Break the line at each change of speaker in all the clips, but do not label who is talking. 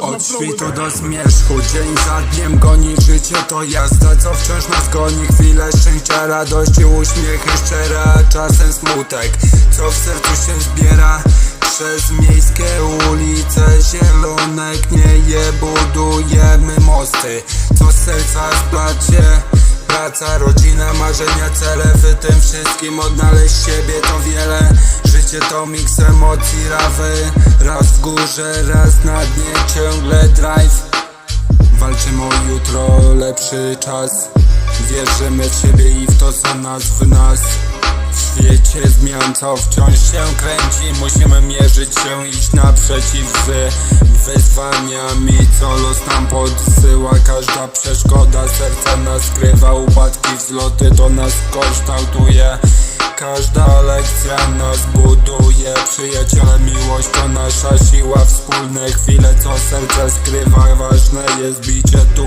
Od świtu do zmierzchu, dzień za dniem goni życie To jazda, co wciąż nas goni. Chwile szczęścia, radości, uśmiechy szczera Czasem smutek, co w sercu się zbiera? Przez miejskie ulice zielone Gnieje, budujemy mosty. Co z serca splacie? Praca, rodzina, marzenia, cele. W tym wszystkim odnaleźć siebie to wiele Życie to miks emocji, rawy? Raz w górze, raz na dnie Ciągle drive. Walczymy o jutro, lepszy czas. Wierzymy w siebie i w to co nas w nas świecie zmian co wciąż się kręci. Musimy mierzyć się, iść naprzeciw z wyzwaniami Co los nam podsyła. Każda przeszkoda serca nas skrywa. Upadki, wzloty to nas kształtuje. Każda lekcja nas buduje. Przyjaciele, miłość to nasza siła. Wspólne chwile, co serce skrywa. Ważne jest bicie tu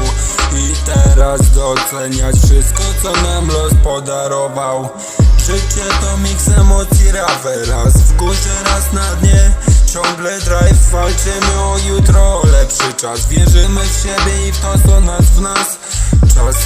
i teraz Doceniać wszystko, co nam los podarował Życie to miks emocji, rawy Raz w górze, raz na dnie. Ciągle drive, walczymy o jutro. Lepszy czas, wierzymy w siebie i w to, co nas w nas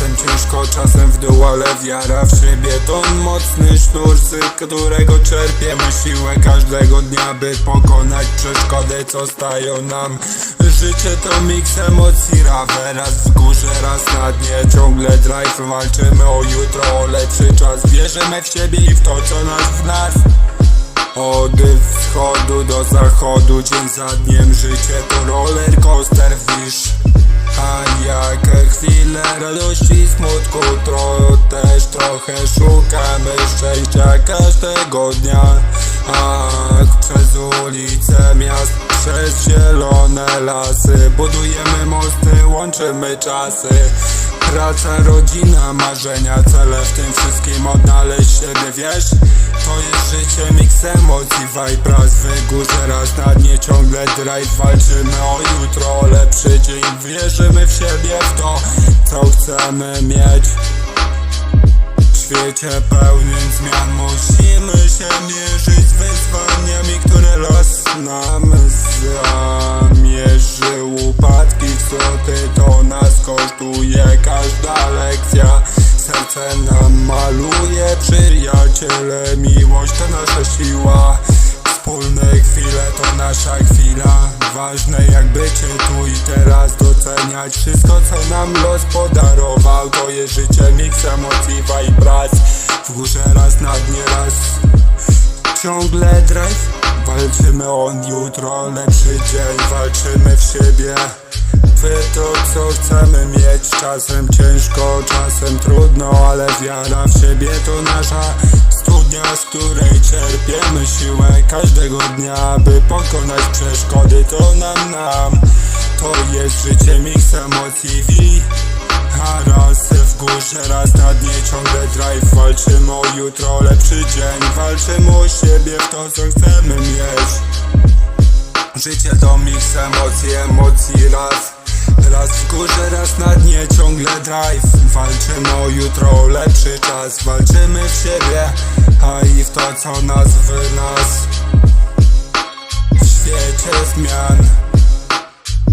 Czasem ciężko, czasem w dół, ale wiara w siebie to mocny sznur, z którego czerpiemy siłę każdego dnia, by pokonać przeszkody, co stają nam. Życie to miks emocji, rawe, raz w górze, raz na dnie, ciągle drive, walczymy o jutro, o lepszy czas, wierzymy w siebie i w to, co nas w nas. Od wschodu do zachodu, dzień za dniem życie to roller coaster, wisz A jak chwile radości smutku, to też trochę szukamy szczęścia każdego dnia. Ach, przez ulice miast, przez zielone lasy Budujemy mosty, łączymy czasy. Praca, rodzina, marzenia, cele w tym wszystkim odnaleźć siebie, wiesz? To jest życie, miks emocji, vibe, raz w górze, raz na dnie, ciągle drive. Walczymy o jutro, lepszy dzień, wierzymy w siebie, w to, co chcemy mieć świecie pełnym zmian. Musimy się mierzyć z wyzwaniami, które los nam zamierzył Upadki, wzloty to nas kosztuje. Każda lekcja Serce nam maluje, nasza chwila. Ważne jak bycie tu i teraz Doceniać wszystko co nam los podarował. To jest życie, miks emocji, vibe, raz. W górze raz, na dnie raz. Ciągle drive Walczymy o jutro, lepszy dzień. Walczymy w siebie. Wy to co chcemy mieć. Czasem ciężko, czasem trudno Ale wiara w siebie to nasza studnia Z której czerpiemy siłę każdego dnia By pokonać przeszkody to nam nam. To jest życie miks emocji. A raz w górze, raz na dnie ciągle drive. Walczymy o jutro, lepszy dzień. Walczymy o siebie, w to co chcemy mieć. Życie to miks emocji, emocji raz Raz w górze, raz na dnie, ciągle drive. Walczymy o jutro, lepszy czas. Walczymy w siebie, a i w to co nas w nas. W świecie zmian.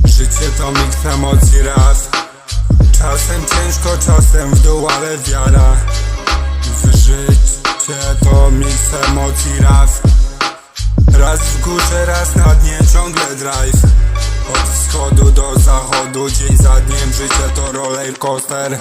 Życie to miks emocji raz. Czasem ciężko, czasem w dół, ale wiara. W życie to miks emocji raz. Raz w górze, raz na dnie, ciągle drive wschodu do zachodu, dzień za dniem Życie to roller coaster